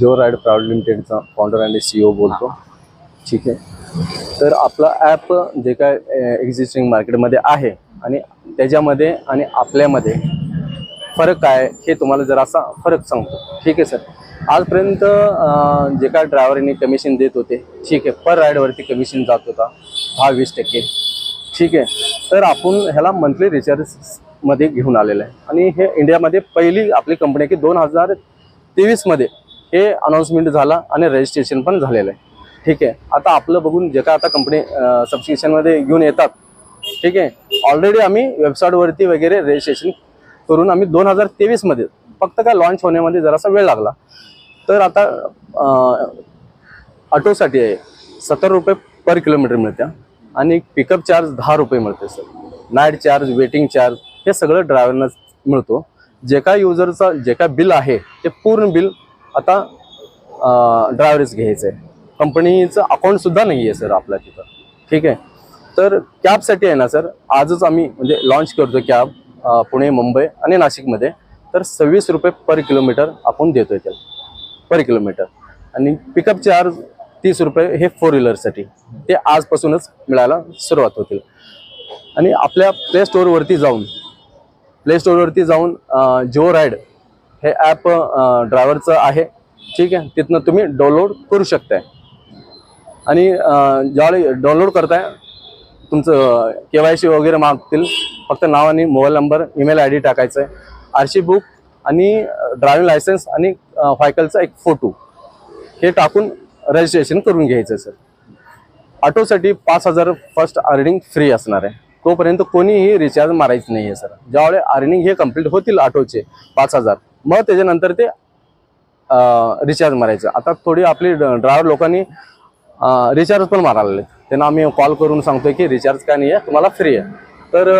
जो ride private लिमिटेडचा founder आणि सीईओ बोलतो. ठीक आहे. तर आपला ॲप जे काय एक्झिस्टिंग मार्केटमध्ये आहे आणि त्याच्यामध्ये आणि आपल्यामध्ये फरक काय आहे हे तुम्हाला जरासा फरक सांगतो. ठीक आहे सर. आजपर्यंत जे काय ड्रायव्हरने कमिशन देत होते ठीक आहे पर राईडवरती कमिशन जात होता दहा वीस टक्के. ठीक आहे. तर आपण ह्याला मंथली रिचार्ज मध्ये घेऊन आलेलं आहे. आणि हे इंडियामध्ये पहिली आपली कंपनी आहे की दोन हजार तेवीसमध्ये हे अनाऊन्समेंट झाला आणि रजिस्ट्रेशन पण झालेलं आहे. ठीक आहे. आता आपलं बघून जे काय आता कंपनी सबस्क्रिप्शनमध्ये घेऊन येतात. ठीक आहे. ऑलरेडी आम्ही वेबसाईटवरती वगैरे रजिस्ट्रेशन करून आम्ही दोन हजार तेवीसमध्ये फक्त काय लॉन्च होण्यामध्ये जरासा वेळ लागला. तर आता ऑटोसाठी आहे. सत्तर रुपये पर किलोमीटर मिळत्या. आणि पिकअप चार्ज दहा रुपये मिळते sir night charge waiting charge हे सगळं ड्रायव्हरनाच मिळतो. जे काय युजरचा जे काय बिल आहे ते पूर्ण बिल आता ड्रायव्हरच घ्यायचं आहे कंपनीचं अकाउंटसुद्धा नाही आहे सर आपल्या तिथं. ठीक आहे? तर कॅबसाठी आहे ना सर आजच आम्ही म्हणजे लॉन्च करतो कॅब पुणे मुंबई आणि नाशिकमध्ये. तर सव्वीस रुपये पर किलोमीटर आपण देतो आहे त्याला. पर किलोमीटर आणि पिकअप चार्ज तीस रुपये हे फोर व्हीलरसाठी ते आजपासूनच मिळायला सुरुवात होतील. आणि आपल्या प्ले स्टोअरवरती जाऊन प्ले स्टोअरवरती जाऊन जिओ राईड हे ॲप ड्रायव्हरचं आहे. ठीक आहे? तिथनं तुम्ही डाउनलोड करू शकताय. आणि ज्यावेळी डाउनलोड करताय तुमचं के वाय सी वगैरे मागतील. फक्त नाव आणि mobile number email I D टाकायचं आहे आरशी बुक आणि ड्रायव्हिंग लायसन्स आणि व्हायकलचा एक फोटो हे टाकून रजिस्ट्रेशन करून घ्यायचं आहे सर ऑटोसाठी पाच हजार फर्स्ट अर्निंग फ्री असणार आहे. तोपर्यंत कोणीही रिचार्ज मारायचं नाही आहे सर ज्यावेळी अर्निंग हे कंप्लीट होतील ऑटोचे पाच हजार मग त्याच्यानंतर ते रिचार्ज मारायचं. आता थोडी आपली ड्रायव्हर लोकांनी रिचार्ज पण मारायला त्यांना आम्ही कॉल करून सांगतोय की रिचार्ज काय नाही आहे तुम्हाला फ्री आहे. तर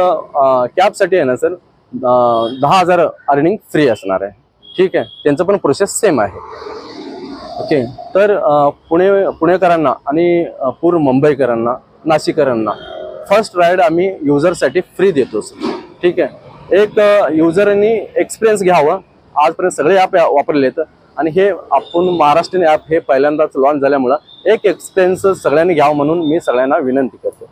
कॅबसाठी आहे ना सर दहा हजार अर्निंग फ्री असणार आहे. ठीक आहे? त्यांचं पण प्रोसेस सेम आहे. ओके तर पुणे पुणेकरांना आणि पूर मुंबईकरांना नाशिककरांना फर्स्ट राईड आम्ही युजरसाठी फ्री देतो सर. ठीक आहे? एक युजरनी एक्सपिरियन्स घ्यावं. आजपर्यंत सगळे ॲप वापरलेत. आणि हे आपण महाराष्ट्रीयन ॲप हे पहिल्यांदाच लॉन्च झाल्यामुळं एक एक्सपिरियन्स सगळ्यांनी घ्यावं म्हणून मी सगळ्यांना विनंती करतो.